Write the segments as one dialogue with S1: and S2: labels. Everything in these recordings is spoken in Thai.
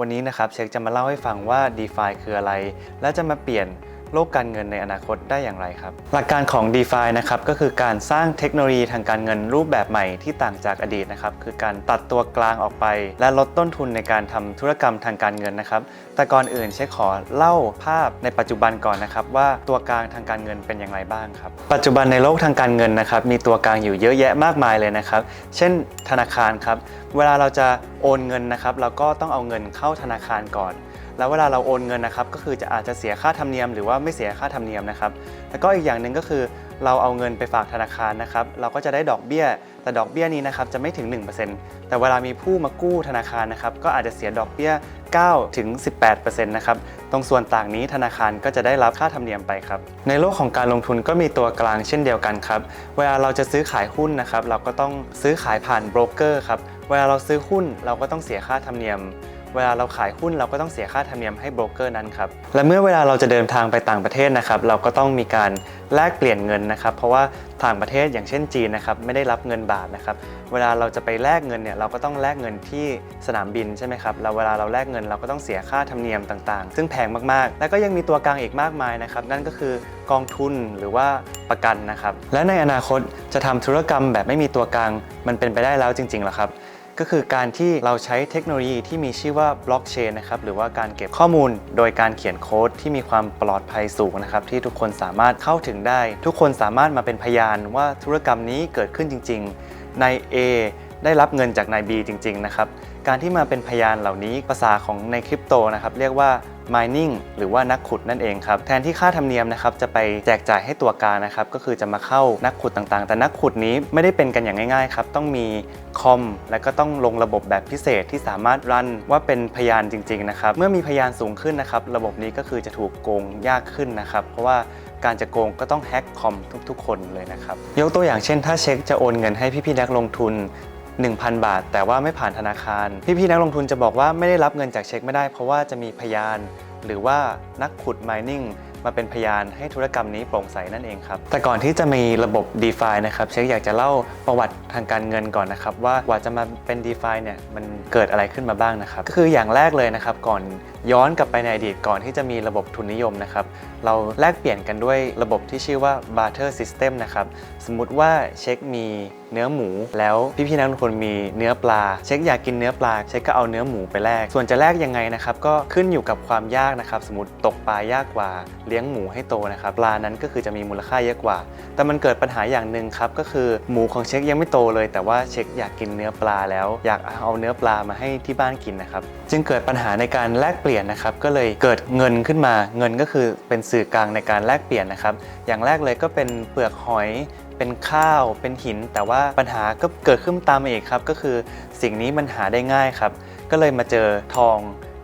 S1: วันนี้นะครับเช็คจะมาเล่าให้ฟังว่า d e f i คืออะไร และจะมาเปลี่ยน โลกการเงินในอนาคตได้อย่างไรครับ หลักการของ d e f i นะครับก็คือการสร้างเทคโนโลยีทางการเงินรูปแบบใหม่ที่ต่างจากอดีตนะครับคือการตัดตัวกลางออกไป และลดต้นทุนในการทำธุรกรรมทางการเงินนะครับ แต่ก่อนอื่นเช็คขอเล่าภาพในปัจจุบันก่อนนะครับว่าตัวกลางทางการเงินเป็นอย่างไรบ้างครับ ปัจจุบันในโลกทางการเงินนะครับมีตัวกลางอยู่เยอะแยะมากมายเลยนะครับ เช่นธนาคารครับ เวลาเราจะโอนเงินนะครับ เราก็ต้องเอาเงินเข้าธนาคารก่อน แล้วเวลาเราโอนเงินนะครับก็คือจะอาจจะเสียค่าธรรมเนียมหรือว่าไม่เสียค่าธรรมเนียมนะครับแล้วก็อีกอย่างหนึ่งก็คือเราเอาเงินไปฝากธนาคารนะครับเราก็จะได้ดอกเบี้ย แต่ดอกเบี้ยนี้นะครับจะไม่ถึง 1%แต่เวลามีผู้มากู้ธนาคารนะครับก็อาจจะเสียดอกเบี้ย9ถึง18%นะครับตรงส่วนต่างนี้ธนาคารก็จะได้รับค่าธรรมเนียมไปครับในโลกของการลงทุนก็มีตัวกลางเช่นเดียวกันครับเวลาเราจะซื้อขายหุ้นนะครับเราก็ต้องซื้อขายผ่านโบรกเกอร์ครับเวลาเราซื้อหุ้นเราก็ต้องเสียค่าธรรมเนียม เวลาเราขายหุ้นเราก็ต้องเสียค่าธรรมเนียมให้โบรกเกอร์นั้นครับและเมื่อเวลาเราจะเดินทางไปต่างประเทศนะครับเราก็ต้องมีการแลกเปลี่ยนเงินนะครับ เพราะว่าต่างประเทศอย่างเช่นจีนนะครับไม่ได้รับเงินบาทนะครับเวลาเราจะไปแลกเงินเนี่ยเราก็ต้องแลกเงินที่สนามบินใช่ไหมครับแล้วเวลาเราแลกเงินเราก็ต้องเสียค่าธรรมเนียมต่างๆ ซึ่งแพงมากๆ แล้วก็ยังมีตัวกลางอีกมากมายนะครับนั่นก็คือกองทุนหรือว่าประกันนะครับและในอนาคตจะทำธุรกรรมแบบไม่มีตัวกลางมันเป็นไปได้แล้วจริงๆหรอครับ ก็คือการที่เราใช้เทคโนโลยีที่มีชื่อว่าบล็อกเชนนะครับหรือว่าการเก็บข้อมูล โดยการเขียนโค้ดที่มีความปลอดภัยสูงนะครับที่ทุกคนสามารถเข้าถึงได้ ทุกคนสามารถมาเป็นพยานว่าธุรกรรมนี้เกิดขึ้นจริงๆนาย A ได้รับเงินจากนาย B จริง ๆ นะครับ การที่มาเป็นพยานเหล่านี้ภาษาของในคริปโตนะครับ เรียกว่า mining หรือว่านักขุดนั่นเองครับ แทนที่ค่าธรรมเนียมนะครับจะไปแจกจ่ายให้ตัวกางนะครับ ก็คือจะมาเข้านักขุดต่างๆ แต่นักขุดนี้ไม่ได้เป็นกันอย่างง่ายๆครับ ต้องมีคอม และก็ต้องลงระบบแบบพิเศษที่สามารถรันว่าเป็นพยานจริงๆนะครับ เมื่อมีพยานสูงขึ้นนะครับ ระบบนี้ก็คือจะถูกโกงยากขึ้นนะครับ เพราะว่าการจะโกงก็ต้องแฮ็กคอมทุกๆ คนเลยนะครับ ยกตัวอย่างเช่น ถ้าเช็คจะโอนเงินให้พี่ๆนักลงทุน 1,000 บาท แต่ว่าไม่ผ่านธนาคาร พี่ๆนักลงทุนจะบอกว่าไม่ได้รับเงินจากเช็คไม่ได้ เพราะว่าจะมีพยาน หรือว่านักขุด mining มาเป็นพยานให้ธุรกรรมนี้โปร่งใสนั่นเองครับ แต่ก่อนที่จะมีระบบ d e f านะครับ เช็คอยากจะเล่าประวัติทางการเงินก่อนนะครับ ว่ากว่าจะมาเป็น d e f าเนี่ยมันเกิดอะไรขึ้นมาบ้างนะครับ ก็คืออย่างแรกเลยนะครับ ก่อนย้อนกลับไปในอดีตก่อนที่จะมีระบบทุนนิยมนะครับ เราแลกเปลี่ยนกันด้วยระบบที่ชื่อว่า barter system นะครับ สมมติว่าเช็คมีเนื้อหมู แล้วพี่ๆนักลงทุนมีเนื้อปลา เช็คอยากกินเนื้อปลา เช็คก็เอาเนื้อหมูไปแลก ส่วนจะแลกยังไงนะครับ ก็ขึ้นอยู่กับความยากนะครับ สมมติตกปลายากกว่า เลี้ยงหมูให้โตนะครับ ปลานั้นก็คือจะมีมูลค่าเยอะกว่า แต่มันเกิดปัญหาอย่างหนึ่งครับก็คือหมูของเช็คยังไม่โตเลย แต่ว่าเช็คอยากกินเนื้อปลาแล้ว อยากเอาเนื้อปลามาให้ที่บ้านกินนะครับ จึงเกิดปัญหาในการแลกเปลี่ยนนะครับก็เลยเกิดเงินขึ้นมา เงินก็คือเป็นสื่อกลางในการแลกเปลี่ยนนะครับ อย่างแรกเลยก็เป็นเปลือกหอยเป็นข้าวเป็นหิน แต่ว่าปัญหาก็เกิดขึ้นตามมาอีกครับ ก็คือสิ่งนี้มันหาได้ง่ายครับ ก็เลยมาเจอทอง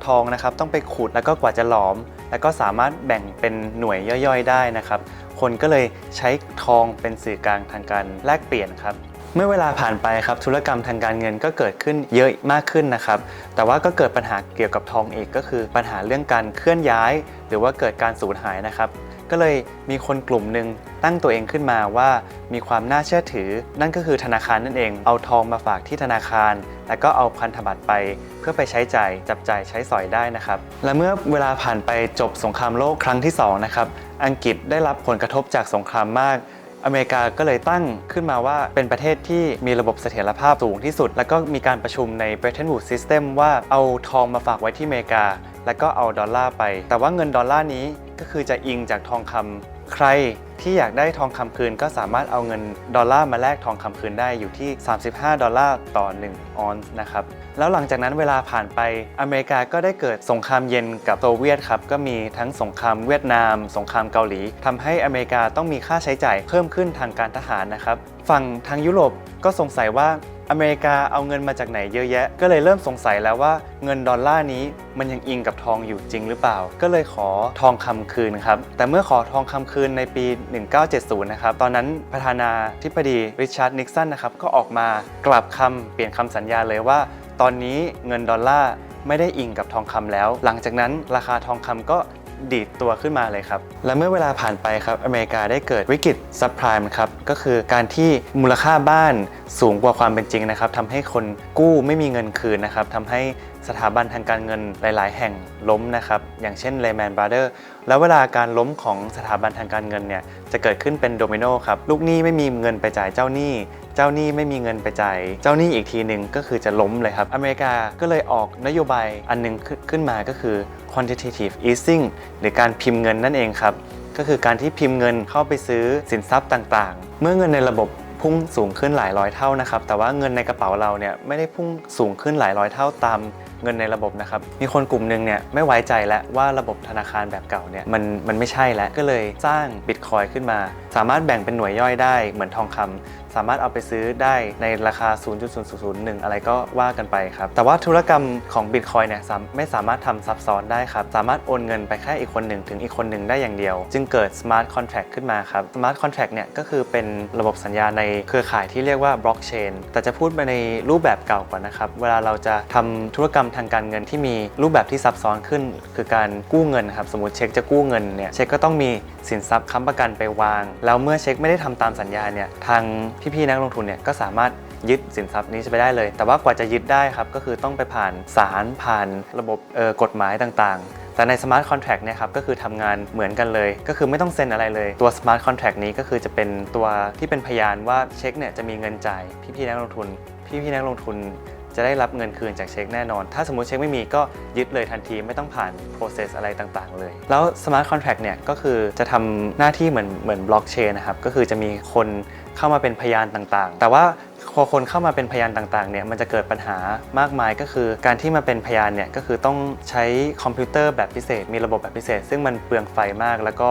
S1: ทองนะครับ ต้องไปขุดแล้วก็กว่าจะหลอม แล้วก็สามารถแบ่งเป็นหน่วยย่อยๆ ได้นะครับ คนก็เลยใช้ทองเป็นสื่อกลางทางการแลกเปลี่ยนครับ เมื่อเวลาผ่านไปครับธุรกรรมทางการเงินก็เกิดขึ้นเยอะมากขึ้นนะครับ แต่ว่าก็เกิดปัญหาเกี่ยวกับทองอีกก็คือปัญหาเรื่องการเคลื่อนย้าย หรือว่าเกิดการสูญหายนะครับ ก็เลยมีคนกลุ่มหนึ่งตั้งตัวเองขึ้นมาว่ามีความน่าเชื่อถือ นั่นก็คือธนาคารนั่นเอง เอาทองมาฝากที่ธนาคาร แล้วก็เอาพันธบัตรไป เพื่อไปใช้จ่ายจับจ่ายใช้สอยได้นะครับ และเมื่อเวลาผ่านไปจบสงครามโลกครั้งที่สองนะครับอังกฤษได้รับผลกระทบจากสงครามมาก อเมริกาก็เลยตั้งขึ้นมาว่าเป็นประเทศที่มีระบบเสถียรภาพสูงที่สุด แล้วก็มีการประชุมใน Bretton Woods System ว่าเอาทองมาฝากไว้ที่อเมริกา แล้วก็เอาดอลลาร์ไป แต่ว่าเงินดอลลาร์นี้ก็คือจะอิงจากทองคำ ใครที่อยากได้ทองคำคืนก็สามารถเอาเงินดอลลาร์มาแลกทองคำคืนได้อยู่ที่ 35 ดอลลาร์ต่อ 1 ออนซ์นะครับ แล้วหลังจากนั้นเวลาผ่านไปอเมริกาก็ได้เกิดสงครามเย็นกับโซเวียตครับ ก็มีทั้งสงครามเวียดนาม สงครามเกาหลีทำให้อเมริกาต้องมีค่าใช้จ่ายเพิ่มขึ้นทางการทหารนะครับ ฝั่งทางยุโรปก็สงสัยว่า อเมริกาเอาเงินมาจากไหนเยอะแยะ ก็เลยเริ่มสงสัยแล้วว่าเงินดอลลาร์นี้มันยังอิงกับทองอยู่จริงหรือเปล่า ก็เลยขอทองคำคืนครับ แต่เมื่อขอทองคำคืนในปี 1970 นะครับ ตอนนั้นประธานาธิบดีริชาร์ดนิกสันนะครับ ก็ออกมากลับคำเปลี่ยนคำสัญญาเลยว่า ตอนนี้เงินดอลลาร์ไม่ได้อิงกับทองคำแล้ว หลังจากนั้นราคาทองคำก็ ดีดตัวขึ้นมาเลยครับ และเมื่อเวลาผ่านไปครับอเมริกาได้เกิดวิกฤตซับไพรม์ครับก็คือการที่มูลค่าบ้านสูงกว่าความเป็นจริงนะครับทำให้คนกู้ไม่มีเงินคืนนะครับทำให้สถาบันทางการเงินหลาย ๆ แห่งล้มนะครับ อย่างเช่น Lehman Brothers แล้วเวลาการล้มของสถาบันทางการเงินเนี่ยจะเกิดขึ้นเป็นโดมิโนครับลูกหนี้ไม่มีเงินไปจ่ายเจ้าหนี้ เจ้าหนี้ไม่มีเงินไปจ่ายเจ้าหนี้อีกทีหนึ่งก็คือจะล้มเลยครับ อเมริกาก็เลยออกนโยบายอันหนึงขึ้นมาก็คือ quantitative easing หรือการพิมพ์เงินนั่นเองครับ ก็คือการที่พิมพ์เงินเข้าไปซื้อสินทรัพย์ต่างๆ เมื่อเงินในระบบพุ่งสูงขึ้นหลายร้อยเท่านะครับ แต่ว่าเงินในกระเป๋าเราเนี่ยไม่ได้พุ่งสูงขึ้นหลายร้อยเท่าตามเงินในระบบนะครับ มีคนกลุ่มหนึ่งเนี่ยไม่ไว้ใจแล้วว่าระบบธนาคารแบบเก่าเนี่ยมันมันไม่ใช่แล้ว ก็เลยสร้างบิตคอยขึ้นมา สามารถแบ่งเป็นหน่วยย่อยได้เหมือนทองคำ สามารถเอาไปซื้อได้ในราคา 0.0001 อะไรก็ว่ากันไปครับ แต่ว่าธุรกรรมของ Bitcoin เนี่ยไม่สามารถทำซับซ้อนได้ครับ สามารถโอนเงินไปแค่อีกคนหนึ่งถึงอีกคนหนึ่งได้อย่างเดียว จึงเกิด Smart Contract ขึ้นมาครับ Smart Contract เนี่ยก็คือเป็นระบบสัญญาในเครือข่ายที่เรียกว่า Blockchain แต่จะพูดไปในรูปแบบเก่าก่อนนะครับ เวลาเราจะทำธุรกรรมทางการเงินที่มีรูปแบบที่ซับซ้อนขึ้น คือการกู้เงินครับ สมมติเช็คจะกู้เงินเนี่ยเช็คก็ต้องมีสินทรัพย์ค้ำประกันไปวาง แล้วเมื่อเช็คไม่ได้ทำตามสัญญาเนี่ยทางพี่ๆนักลงทุนเนี่ยก็สามารถยึดสินทรัพย์นี้ไปได้เลย แต่ว่ากว่าจะยึดได้ครับก็คือต้องไปผ่านศาลผ่านระบบกฎหมายต่างๆ แต่ในสมาร์ทคอนแท็กเนี่ยครับก็คือทำงานเหมือนกันเลย ก็คือไม่ต้องเซ็นอะไรเลย ตัวสมาร์ทคอนแท็กนี้ก็คือจะเป็นตัวที่เป็นพยานว่าเช็คเนี่ยจะมีเงินจ่ายพี่ๆนักลงทุน พี่ๆนักลงทุน จะได้รับเงินคืนจากเช็คแน่นอน ถ้าสมมติเช็คไม่มีก็ยึดเลยทันทีไม่ต้องผ่าน process อะไรต่างๆ เลย แล้ว smart contract เนี่ยก็คือจะทำหน้าที่เหมือนเหมือน blockchain นะครับ ก็คือจะมีคนเข้ามาเป็นพยานต่างๆ แต่ว่าพอคนเข้ามาเป็นพยานต่างๆ เนี่ยมันจะเกิดปัญหามากมายก็คือการที่มาเป็นพยานเนี่ยก็คือต้องใช้คอมพิวเตอร์แบบพิเศษ มีระบบแบบพิเศษ ซึ่งมันเปลืองไฟมาก แล้วก็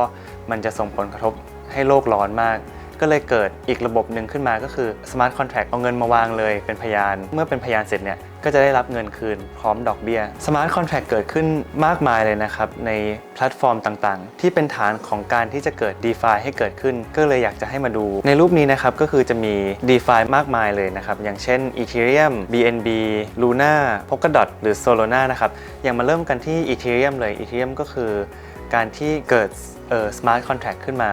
S1: มันจะส่งผลกระทบให้โลกร้อนมาก ก็เลยเกิดอีกระบบหนึ่งขึ้นมาก็คือ Smart Contract เอาเงินมาวางเลยเป็นพยาน เมื่อเป็นพยานเสร็จเนี่ยก็จะได้รับเงินคืนพร้อมดอกเบี้ย Smart Contract เกิดขึ้นมากมายเลยนะครับ ในแพลตฟอร์มต่างๆ ที่เป็นฐานของการที่จะเกิด DeFi ให้เกิดขึ้น ก็เลยอยากจะให้มาดู ในรูปนี้นะครับก็คือจะมี DeFi มากมายเลยนะครับ อย่างเช่น Ethereum BNB Luna Polkadot หรือ Solana นะครับ อย่างมาเริ่มกันที่ Ethereum เลย Ethereum ก็คือ การที่เกิดเอ่อ Smart Contract ขึ้นมา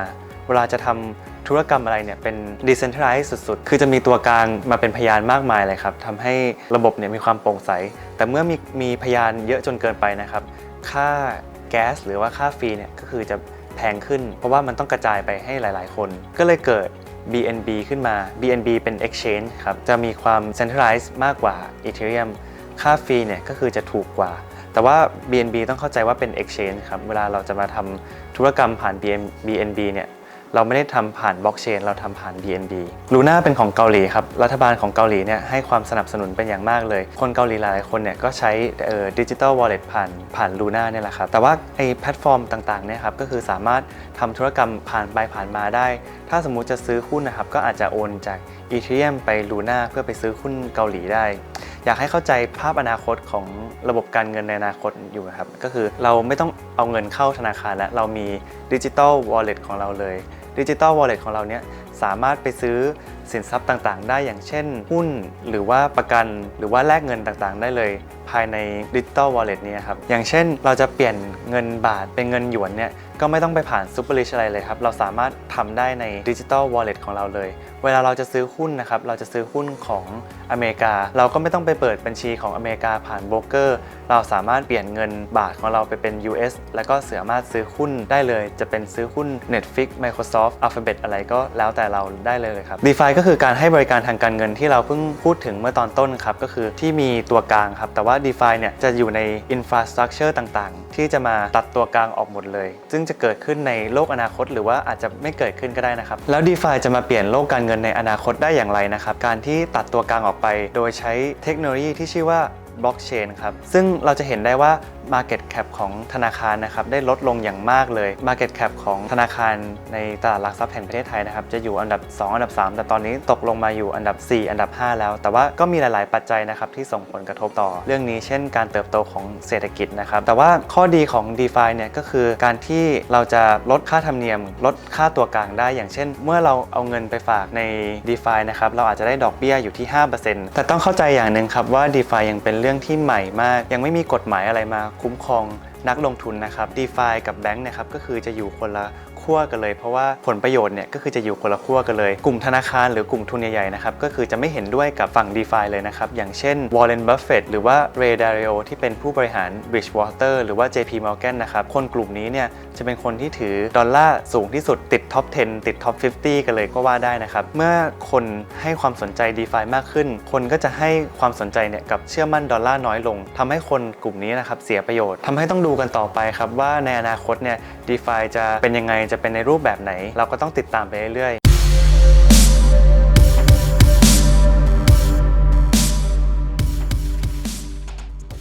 S1: เวลาจะทำ ธุรกรรมอะไรเนี่ยเป็น decentralized สุดๆ คือจะมีตัวกลางมาเป็นพยานมากมายเลยครับทำให้ระบบเนี่ยมีความโปร่งใส แต่เมื่อมีมีพยานเยอะจนเกินไปนะครับ ค่าแก๊สหรือว่าค่าฟรีเนี่ยก็คือจะแพงขึ้น เพราะว่ามันต้องกระจายไปให้หลาย ๆ คน ก็เลยเกิด BNB ขึ้นมา BNB เป็น exchange ครับ จะมีความ centralized มากกว่า Ethereum ค่าฟรีเนี่ยก็คือจะถูกกว่า แต่ว่า BNB ต้องเข้าใจว่าเป็น exchange ครับ เวลาเราจะมาทำธุรกรรมผ่าน BNB เนี่ย เราไม่ได้ทำผ่านบล็อกเชนเราทำผ่าน BNB Luna เป็นของเกาหลีครับ รัฐบาลของเกาหลีเนี่ยให้ความสนับสนุนเป็นอย่างมากเลย คนเกาหลีหลายคนเนี่ยก็ใช้เอ่อดิจิตอลวอลเล็ตผ่านผ่าน Luna เนี่ยแหละครับ แต่ว่าไอ้แพลตฟอร์มต่างๆเนี่ยครับก็คือสามารถทำธุรกรรมผ่านไปผ่านมาได้ ถ้าสมมุติจะซื้อหุ้นนะครับก็อาจจะโอนจาก Ethereum ไป Luna เพื่อไปซื้อหุ้นเกาหลีได้อยากให้เข้าใจภาพอนาคตของระบบการเงินในอนาคตอยู่ครับ ก็คือเราไม่ต้องเอาเงินเข้าธนาคารแล้ว เรามีดิจิ t a ลวอลเล็ตของเราเลย ดิจิตอลวอลเล็ตของเราเนี่ยสามารถไปซื้อสินทรัพย์ต่างๆ ได้อย่างเช่น หุ้นหรือว่าประกันหรือว่าแลกเงินต่างๆ ได้เลย ภายในดิจิ t a ลวอลเล็ตนี้ครับ อย่างเช่นเราจะเปลี่ยนเงินบาทเป็นเงินหยวนเนี่ยก็ไม่ต้องไปผ่านซูเปอร์ลิชอะไรเลยครับ เราสามารถทำได้ในดิจิ t a ลวอลเล็ตของเราเลย เวลาเราจะซื้อหุ้นนะครับ เราจะซื้อหุ้นของอเมริกา เราก็ไม่ต้องไปเปิดบัญชีของอเมริกาผ่านโบรกเกอร์ เราสามารถเปลี่ยนเงินบาทของเราไปเป็น US แล้วก็สามารถซื้อหุ้นได้เลย จะเป็นซื้อหุ้น Netflix Microsoft Alphabet อะไรก็แล้วแต่เราได้เลยครับ DeFi ก็คือการให้บริการทางการเงินที่เราเพิ่งพูดถึงเมื่อตอนต้นครับ ก็คือที่มีตัวกลางครับ แต่ว่า DeFi เนี่ยจะอยู่ใน Infrastructure ต่างๆ ที่จะมาตัดตัวกลางออกหมดเลย ซึ่งจะเกิดขึ้นในโลกอนาคต หรือว่าอาจจะไม่เกิดขึ้นก็ได้นะครับ แล้ว DeFi จะมาเปลี่ยนโลกการเงินในอนาคตได้อย่างไรนะครับ การที่ตัดตัวกลางออกไป โดยใช้เทคโนโลยีที่ชื่อว่า บล็อกเชนครับ ซึ่งเราจะเห็นได้ว่า Market Cap ของธนาคารนะครับได้ลดลงอย่างมากเลย Market Cap ของธนาคารในตลาดหลักทรัพย์แห่งประเทศไทยนะครับจะอยู่อันดับ 2 อันดับ 3 แต่ตอนนี้ตกลงมาอยู่อันดับ 4 อันดับ 5 แล้ว แต่ว่าก็มีหลาย ๆ ปัจจัยนะครับที่ส่งผลกระทบต่อเรื่องนี้เช่น การเติบโตของเศรษฐกิจนะครับแต่ว่าข้อดีของ d e f i เนี่ยก็คือการที่เราจะลดค่าธรรมเนียม ลดค่าตัวกลางได้ อย่างเช่น เมื่อเราเอาเงินไปฝากใน d e f i นะครับเราอาจจะได้ดอกเบี้ยอยู่ที่ 5%แต่ต้องเข้าใจอย่างหนึ่งครับว่า d e f i ยังเป็นเรื่องที่ใหม่มาก ยังไม่มีกฎหมายอะไรมาคุ้มครองนักลงทุนนะครับ d e f ากับแบงค์นะครับก็คือจะอยู่คนละ ขั้วกันเลย เพราะว่าผลประโยชน์เนี่ยก็คือจะอยู่คนละขั้วกันเลย กลุ่มธนาคารหรือกลุ่มทุนใหญ่ๆนะครับก็คือจะไม่เห็นด้วยกับฝั่ง d e f i เลยนะครับ อย่างเช่น Warren Buffett หรือว่า Ray Dalio ที่เป็นผู้บริหาร Bridgewater หรือว่า JP Morgan นะครับ คนกลุ่มนี้เนี่ยจะเป็นคนที่ถือดอลลาร์สูงที่สุดติดท็อป 10 ติดท็อป 50 กันเลยก็ว่าได้นะครับ เมื่อคนให้ความสนใจ d e f i มากขึ้น คนก็จะให้ความสนใจเนี่ยกับเชื่อมั่นดอลลาร์น้อยลงทำให้คนกลุ่มนี้นะครับเสียประโยชน์ทำให้ต้องดูกันต่อไปครับว่าในอนาคตเนี่ย d e f i จะเป็นยังไงจะเป็นในรูปแบบไหน เราก็ต้องติดตามไปเรื่อย